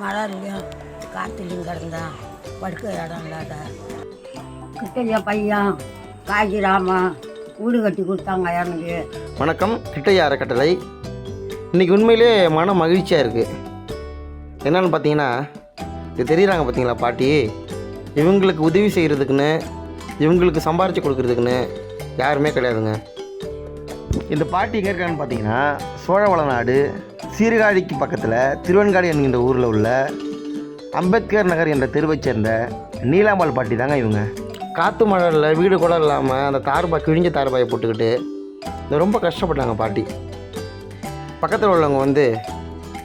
மலர்லையும் காற்றுலையும் கிடந்தான் படுக்க இடம் இல்லாத. கிட்டையா பையன் காய்ச்சிராம வீடு கட்டி கொடுத்தாங்க எனக்கு. வணக்கம் கிட்டையா அறக்கட்டளை. இன்றைக்கி உண்மையிலே மன மகிழ்ச்சியாக இருக்குது என்னன்னு பார்த்தீங்கன்னா இது தெரியுறாங்க பார்த்தீங்களா பாட்டி? இவங்களுக்கு உதவி செய்கிறதுக்குன்னு இவங்களுக்கு சம்பாரித்து கொடுக்குறதுக்குன்னு யாருமே கிடையாதுங்க. இந்த பாட்டி எங்கே இருக்கான்னு பார்த்தீங்கன்னா சோழவளநாடு சீர்காழிக்கு பக்கத்தில் திருவெண்காடு என்கின்ற ஊரில் உள்ள அம்பேத்கர் நகர் என்ற தெருவைச் சேர்ந்த நீலாம்பாள் பாட்டி தாங்க இவங்க. காற்று மழையில் வீடு கூட இல்லாமல் அந்த தார்பாய் கிழிஞ்ச தார்பாயை போட்டுக்கிட்டு இந்த ரொம்ப கஷ்டப்பட்டாங்க பாட்டி. பக்கத்தில் உள்ளவங்க வந்து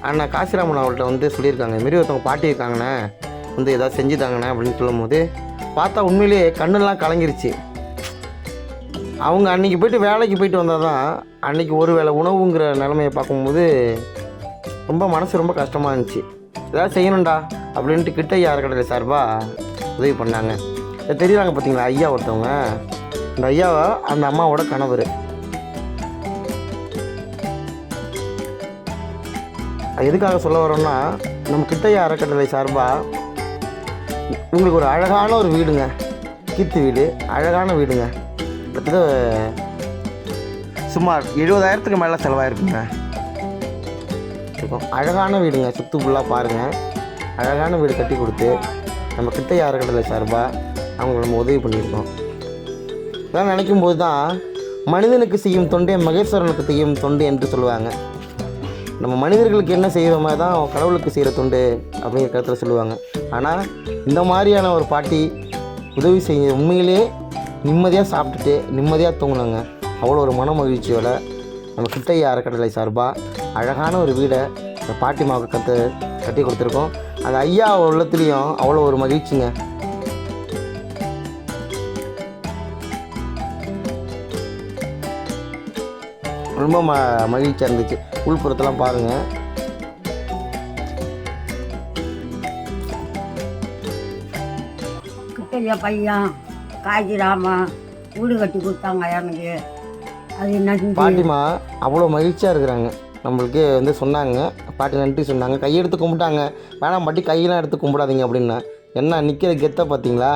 அண்ணா காசிராமன் அவங்கள்ட்ட வந்து சொல்லியிருக்காங்க இதுமாரி ஒருத்தவங்க பாட்டி இருக்காங்கண்ணே வந்து ஏதாவது செஞ்சு தாங்கண்ணே அப்படின்னு சொல்லும்போது பார்த்தா உண்மையிலேயே கண்ணெல்லாம் கலங்கிருச்சு. அவங்க அன்றைக்கி போயிட்டு வேலைக்கு போயிட்டு வந்தால் தான் அன்றைக்கி ஒரு வேளை உணவுங்கிற நிலமையை பார்க்கும்போது ரொம்ப மனசு ரொம்ப கஷ்டமாக இருந்துச்சு. ஏதாவது செய்யணும்டா அப்படின்ட்டு கிட்ட அறக்கடலை சார்பாக உதவி பண்ணாங்க. இதை தெரியுறாங்க பார்த்தீங்களா ஐயா ஒருத்தவங்க. இந்த ஐயாவை அந்த அம்மாவோட கணவர். எதுக்காக சொல்ல வரோம்னா நம்ம கிட்டையா அறக்கட்டளை சார்பாக உங்களுக்கு ஒரு அழகான ஒரு வீடுங்க. கீர்த்தி வீடு அழகான வீடுங்க. கிட்டத்தட்ட சுமார் எழுபதாயிரத்துக்கு மேலே செலவாயிருக்குங்க. இருக்கும் அழகான வீடுங்க. சுற்று ஃபுல்லாக பாருங்கள் அழகான வீடு கட்டி கொடுத்து நம்ம கிட்டையா அறக்கட்டளை சார்பாக அவங்களுக்கு நம்ம உதவி பண்ணியிருக்கோம். இதெல்லாம் நினைக்கும் போது தான் மனிதனுக்கு செய்யும் தொண்டே மகேஸ்வரனுக்கு செய்யும் தொண்டு என்று சொல்லுவாங்க. நம்ம மனிதர்களுக்கு என்ன செய்கிறோமோ தான் கடவுளுக்கு செய்கிற தொண்டு அப்படிங்கிற கருத்தில் சொல்லுவாங்க. ஆனால் இந்த மாதிரியான ஒரு பாட்டி உதவி செய்ய உண்மையிலே நிம்மதியாக சாப்பிட்டுட்டு நிம்மதியாக தூங்கினாங்க. அவ்வளோ ஒரு மன மகிழ்ச்சியோட நம்ம கிட்டையா அறக்கட்டளை சார்பாக அழகான ஒரு வீடை இந்த பாட்டிமாவுக்கு கற்று கட்டி கொடுத்துருக்கோம். அந்த ஐயா உள்ளத்துலேயும் அவ்வளோ ஒரு மகிழ்ச்சிங்க. ரொம்ப ம மகிழ்ச்சியாக இருந்துச்சு. உள்புறத்தெல்லாம் பாருங்கள் கிட்டையா பையன் காய்ச்சிராம வீடு கட்டி கொடுத்தாங்க எனக்கு. அது நன்றி. பாட்டிமா அவ்வளோ மகிழ்ச்சியாக இருக்கிறாங்க. நம்மளுக்கு வந்து சொன்னாங்க. பாட்டி நன்றி சொன்னாங்க. கையெடுத்து கும்பிட்டாங்க. வேணாம் பாட்டி கையெல்லாம் எடுத்து கும்பிடாதீங்க அப்படின்னா. என்ன நிற்கிற கெத்தை பார்த்தீங்களா